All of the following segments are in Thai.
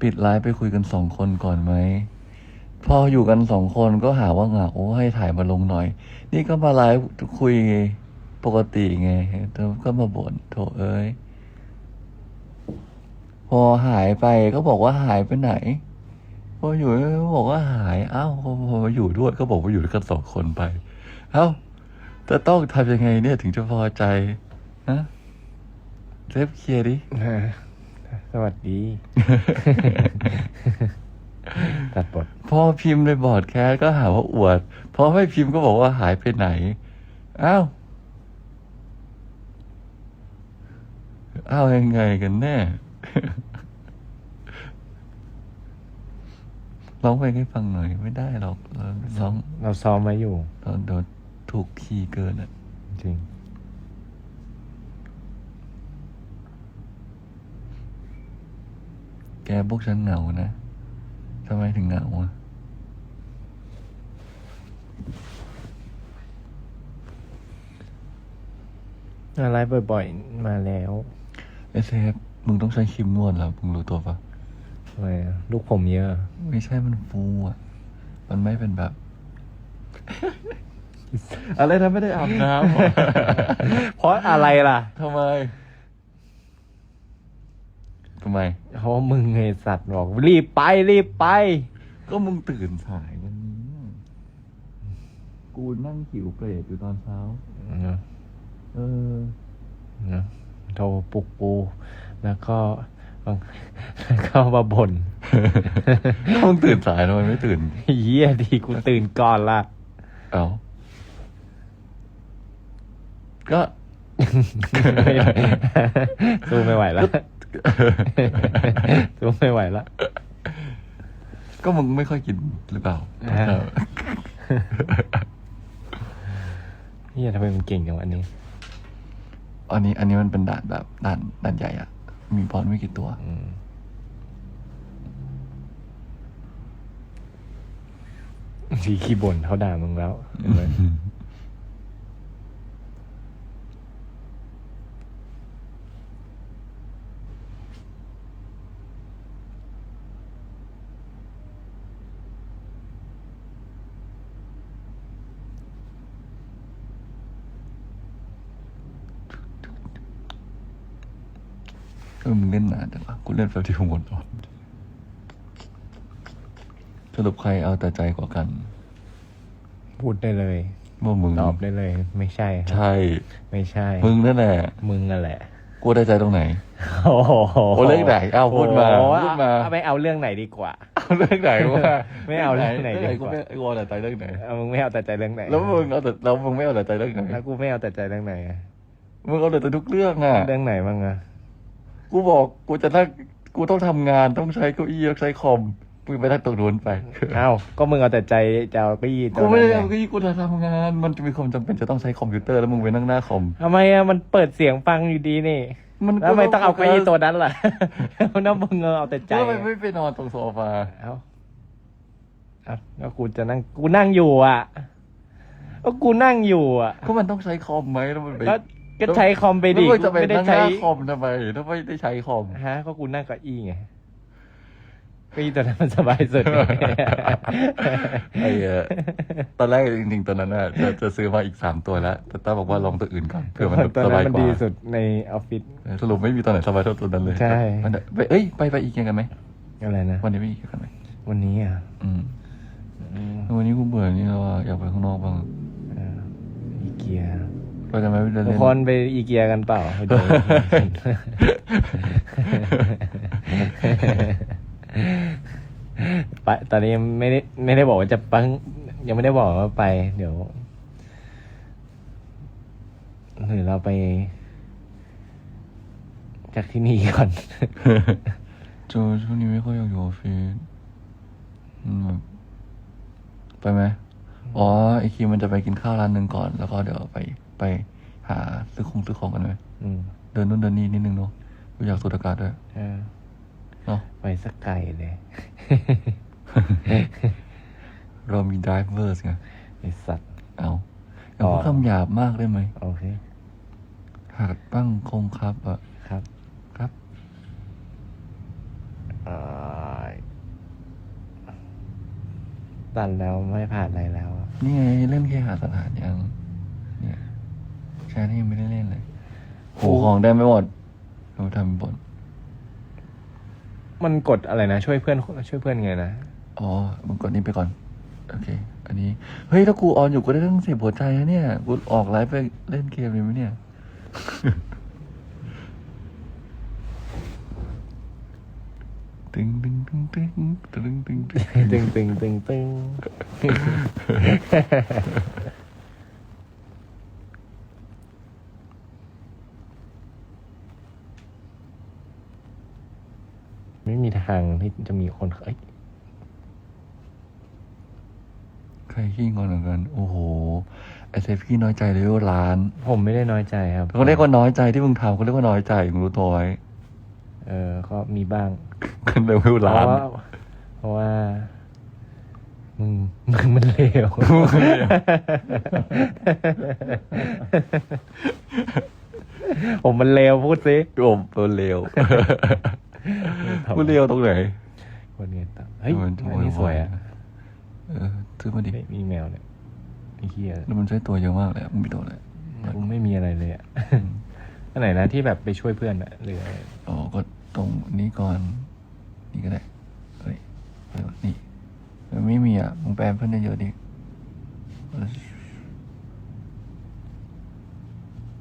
ปิดไลฟ์ไปคุยกันสองคนก่อนไหมพออยู่กันสองคนก็หาว่าเหงาโอ้ให้ถ่ายมาลงหน่อย นี่ก็มาไลฟ์คุยปกติไงเธอก็มาบ่นโถเอ้ยพอหายไปก็บอกว่าหายไปไหน พออยู่ก็บอกว่าหายอ้าวพอมาอยู่ด้วยก็บอกว่าอยู่ด้วยกันสองคนไป เอ้าจะต้องทำยังไงเนี่ยถึงจะพอใจฮะเซฟเคลียร์ดิ สวัสดี ตัดบทพอพิมพ์ในบอร์ดแคสก็หาว่าอวด พอไม่พิมพ์ก็บอกว่าหายไปไหน อ้าว อ้าวยังไงกันแน่ ร้องเพลงให้ฟังหน่อย ไม่ได้หรอกเราร้องเราซ้อมไว้อยู่ ตอนโดนถูกคีย์เกินอะ จริง แกพวกฉันเหงานะทำไมถึงเหงาอะอะไรบ่อยๆ มาแล้วเอสเอฟมึงต้องใช้ครีมนวดแล้วมึงรู้ตัวปะทำไมอะลูกผมเยอะ ไม่ใช่มันฟูอะ มันไม่เป็นแบบ อะไรนะไม่ได้อาบน้ำเหรอ เพราะอะไรล่ะ ทำไม ทำไม เพราะมึงไงสัตว์บอกรีบไปรีบไป ก็มึงตื่นสายวันนี้ กูนั่งหิวเปรตอยู่ตอนเช้าเออนะโทรปลุกปูแล้วก็แล้วก็มาบ่นถ้ามึงตื่นสายทำไมไม่ตื่น เยี่ยดีกูตื่นก่อนละเอาก็สู้ไม่ไหวแล้ว สู้ไม่ไหวแล้วก็มึงไม่ค่อยกินหรือเปล่าฮะเฮียทำไมมันเก่งจังวะอันนี้ อันนี้ อันนี้มันเป็นด่านแบบด่านด่านใหญ่อะมีบอลไม่กี่ตัว อืมทีขี้บ่นเขาด่ามึงแล้วเห็นไหม เออมึงเล่นนานจังวะกูเล่นแป๊บเดียวหมดตอนสรุปใครเอาแต่ใจกว่ากันพูดได้เลย ว่ามึงตอบได้เลย ไม่ใช่ครับ ใช่ ไม่ใช่ มึงนั่นแหละ มึงนั่นแหละ กูได้ใจตรงไหน โอ้โหโอ้เรื่องไหนเอาพูดมาโอ้โหพูดมาเอไม่เอาเรื่องไหนดีกว่า เอาเรื่องไหนวะไม่เอาเรื่องไหนเรื่องไหนดีกูกว่าไม่กูเอาแต่ใจเรื่องไหน เอามึงไม่เอาแต่ใจเรื่องไหนแล้วมึงเอาแต่แล้วมึงไม่เอาแต่ใจเรื่องไหน แล้วกูไม่เอาแต่ใจเรื่องไหนอะมึงเอาแต่ใจทุกเรื่องอะ เรื่องไหนบ้างอะ กูบอกกูจะนั่งกูต้องทำงานต้องใช้เก้าอี้ต้องใช้คอมมึงไปนั่งตรงนู้นไปเอ้าก็มึงเอาแต่ใจจะเอาเก็ยี่ตัวกูไม่ได้นั้นเอาไงเก้าอี้กูจะทำงาน มันจะมีความจำเป็นจะต้องใช้คอมพิวเตอร์แล้วมึงไปนั่งหน้าคอมทำไมอะมันเปิดเสียงฟังอยู่ดีนี่ มันแล้วทำไมต้องเอาเก้าอี้ตัวนั้นล่ะน้ามึงเอาแต่ใจทำไมไม่ไปนอนตรงโซฟา เอ้าเอ้าแล้วกูจะนั่ง กูนั่งอยู่อะก็กูนั่งอยู่อะ ก็มันต้องใช้คอมไหมแล้วมันไปก็ ก็ใช้คอมไปดิแล้วมึงจะไปไม่ได้นั่งหใช้น้าคอมทำไมถ้าไม่ได้ใช้คอม ฮะก็กูนั่งเก้าอี้ไงเก้าอี้ตัวนั้นมันสบายสุด ไอ้เออตอนแรกจริงๆตอนนั้นน่ะจะจะซื้อมาอีกสามตัวแล้ว แต่ต้าบอกว่าลองตัวอื่นก่อนเผื่อมันตัวสนั้บายนมันกว่าดีสุดในออฟฟิศ สรุปไม่มีตัวไหนสบายเท่าตัวนั้นเลยใช่ มันไปเอ้ยไปไปอีกกันไหมอะไรนะ วันนี้ไปอีกกันไหมวันนี้อะอืมอืมวันนี้กูเบื่อนี่แล้วอะอยากไปข้างนอกบ้างเอ่ออีเกีย ไปกันไหมไปเดินทุกเล่นคนไปอีเกียกันเปล่าไปดูไปตอนนี้ยังไม่ได้ไม่ได้บอกว่าจะปังยังไม่ได้บอกว่าไป เดี๋ยวหรือเราไป จากที่นี่ก่อน โจช่วงนี้ไม่ค่อยอยากอยู่ออฟฟิศอืมแบบไปไหมอ๋อไอคิวมันจะไปกินข้าวร้านหนึ่งก่อน แล้วก็เดี๋ยวไป ไปหาซื้อของซื้อของกันไหมเดินนู่นเดินนี่นิดนึงเนาะอยากสูดอากาศด้วยเนาะไปสักไก่เลย เรามี drivers ไงไอสัตว์ เอาอย่าพูดคำหยาบมากได้ไหมโอเค หากตั้งคงครับอะครับครับตันแล้วไม่ผ่านอะไรแล้วนี่ไงเล่นแค่หาสถานยัง แชร์นี่ยังไม่ได้เล่นเลยโหของได้ไม่หมดเราทำบนมันกดอะไรนะ ช่วยเพื่อนช่วยเพื่อนไงนะอ๋อมึงกดนี้ไปก่อน โอเค อันนี้ เฮ้ย ถ้ากูออนอยู่กูได้ตั้งสิบหัวใจนะเนี่ย กูออกไลฟ์ไปเล่นเกมเลยไหมเนี่ย ตึงตึงตึงตึงตึงตึงตึงตึงตึงตึงตึงไม่มี ทางที่จะมีคนเอ้ยใครขี้งอนเหมือนกัน โอ้โหไอเซฟขี้น้อยใจเลยว่าล้านผมไม่ได้น้อยใจครับเขาเรียกว่าน้อยใจที่มึงทำเขาเรียกว่าน้อยใจมึงรู้ตัวไว้เออก็มีบ้างกันเลยว่าเพล้านราะว่าเพราะว่ามึงมึงมันเลวผมมันเลวพูดสิโอมตัวเลว กูเลวตรงไหนคนเงินต่ำเฮ้ยมันอันนี้สวยอะเออซื้อมาดิเฮ้ยมีแมวเนี่ยไอ้เหี้ยแล้วมันใช้ตัวเยอะมากเลยอะมึงมีตัวอะไรกูไม่มีอะไรเลยอะอันไหนนะที่แบบไปช่วยเพื่อนอะหรืออะไรอ๋อก็ตรงนี้ก่อน นี่ก็ได้เฮ้ยเฮ้ยนี่มันไม่มีอะมึงแปลเพื่อนเยอะๆดิ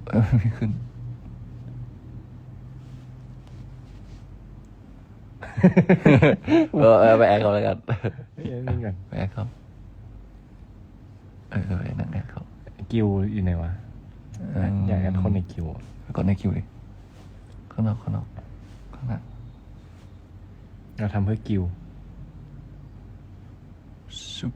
เออไม่ขึ้น เออเออไปแอคเขาแล้วกันเฮ้ยนี่ก่อนไปแอคเขาเออเออไปนั่งแอคเขากิวอยู่ไหนวะมอยากแอดคนในกิวอะไปกดในคิวดิข้างนอกข้างนอกข้างหน้าเราทำเพื่อกิวชุบ